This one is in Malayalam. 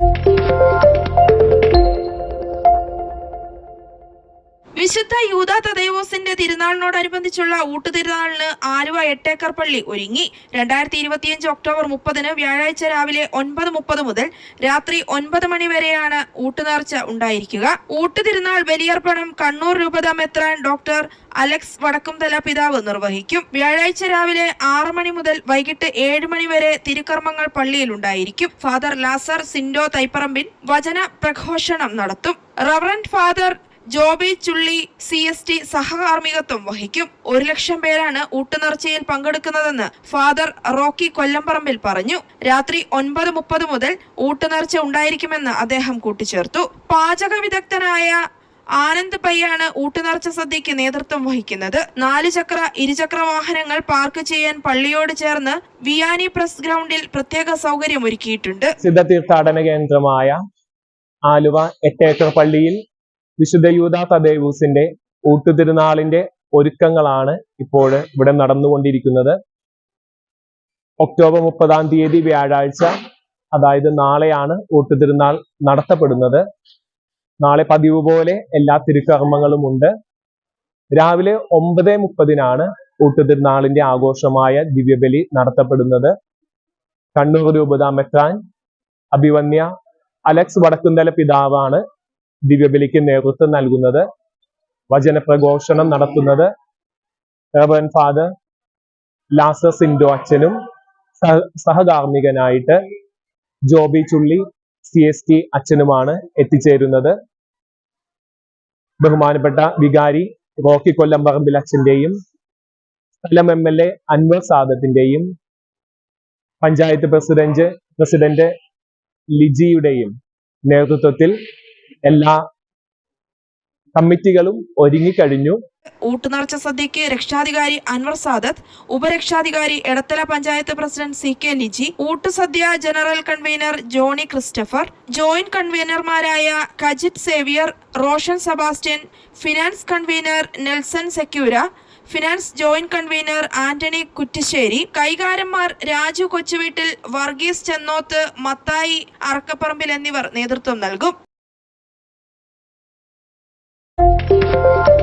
Música വിശുദ്ധ യൂത തദൈവോസിന്റെ തിരുനാളിനോടനുബന്ധിച്ചുള്ള ഊട്ടുതിരുനാളിന് ആലുവ എട്ടേക്കർ പള്ളി ഒരുങ്ങി. രണ്ടായിരത്തി ഇരുപത്തിയഞ്ച് ഒക്ടോബർ മുപ്പതിന് വ്യാഴാഴ്ച രാവിലെ ഒൻപത് മുപ്പത് മുതൽ രാത്രി ഒൻപത് മണി വരെയാണ് ഊട്ടുനേർച്ച ഉണ്ടായിരിക്കുക. ഊട്ടുതിരുനാൾ ബലിയർപ്പണം കണ്ണൂർ രൂപത മെത്രാൻ ഡോക്ടർ അലക്സ് വടക്കുംതല പിതാവ് നിർവഹിക്കും. വ്യാഴാഴ്ച രാവിലെ ആറ് മണി മുതൽ വൈകിട്ട് ഏഴ് മണി വരെ തിരുക്കർമ്മങ്ങൾ പള്ളിയിൽ ഉണ്ടായിരിക്കും. ഫാദർ ലാസർ സിൻഡോ തൈപ്പറമ്പിൻ വചന പ്രഘോഷണം നടത്തും. Reverend father Joby Chulli C S T സഹകാർമ്മികത്വം വഹിക്കും. ഒരു ലക്ഷം പേരാണ് ഊട്ടുനേർച്ചയിൽ പങ്കെടുക്കുന്നതെന്ന് ഫാദർ റോക്കി കൊല്ലംപറമ്പിൽ പറഞ്ഞു. രാത്രി ഒൻപത് മുപ്പത് മുതൽ ഊട്ടുനേർച്ച ഉണ്ടായിരിക്കുമെന്ന് അദ്ദേഹം കൂട്ടിച്ചേർത്തു. പാചക വിദഗ്ധനായ ആനന്ദ് പയ്യാണ് ഊട്ടുനേർച്ച സദ്യക്ക് നേതൃത്വം വഹിക്കുന്നത്. നാല് ചക്ര ഇരുചക്ര വാഹനങ്ങൾ പാർക്ക് ചെയ്യാൻ പള്ളിയോട് ചേർന്ന് വിയാനി പ്രസ് ഗ്രൗണ്ടിൽ പ്രത്യേക സൗകര്യം ഒരുക്കിയിട്ടുണ്ട് സിദ്ധ തീർത്ഥാടന കേന്ദ്രമായ ആലുവ എട്ടേക്കർ പള്ളിയിൽ വിശുദ്ധ യൂത തദേവൂസിന്റെ ഊട്ടുതിരുനാളിന്റെ ഒരുക്കങ്ങളാണ് ഇപ്പോൾ ഇവിടെ നടന്നുകൊണ്ടിരിക്കുന്നത്. ഒക്ടോബർ മുപ്പതാം തീയതി വ്യാഴാഴ്ച അതായത് നാളെയാണ് ഊട്ടുതിരുനാൾ നടത്തപ്പെടുന്നത്. നാളെ പതിവ് പോലെ എല്ലാ തിരുക്കർമ്മങ്ങളും ഉണ്ട് രാവിലെ ഒമ്പത് മുപ്പതിനാണ് ഊട്ടുതിരുനാളിന്റെ ആഘോഷമായ ദിവ്യബലി നടത്തപ്പെടുന്നത്. കണ്ണൂർ രൂപത മെത്രാൻ അഭിവന്യ അലക്സ് വടക്കുന്തല പിതാവാണ് ദിവ്യബലിക്ക് നേതൃത്വം നൽകുന്നത് വചനപ്രഘോഷണം നടത്തുന്നത് റവൻ ഫാദർ ലാസർ സിൻഡോ അച്ഛനും സഹ- സഹകാർമ്മികനായിട്ട് Joby Chulli C S T അച്ഛനുമാണ് എത്തിച്ചേരുന്നത്. ബഹുമാനപ്പെട്ട വികാരി റോക്കി കൊല്ലംപറമ്പിൽ അച്ഛന്റെയും സ്ഥലം എം എൽ എ അൻവർ സാദത്തിന്റെയും പഞ്ചായത്ത് പ്രസിഡന്റ് പ്രസിഡന്റ് ലിജിയുടെയും നേതൃത്വത്തിൽ എല്ലാ കമ്മിറ്റികളും ഒരുങ്ങിക്കഴിഞ്ഞു ഊട്ടുനേർച്ച സദ്യക്ക് രക്ഷാധികാരി Anwar Sadath ഉപരക്ഷാധികാരി Edathala panchayat president C K Liji ഊട്ടുസദ്യ general convener Johnny Christopher joint കൺവീനർമാരായ Kajith Xavier Roshan Sebastian finance convener Nelson സെക്യൂര finance joint convener Antony Kuttissery കൈകാരന്മാർ Raju കൊച്ചുവീട്ടിൽ Varghese Chennoth Mathai Arakkaparambil എന്നിവർ നേതൃത്വം നൽകും. Thank you.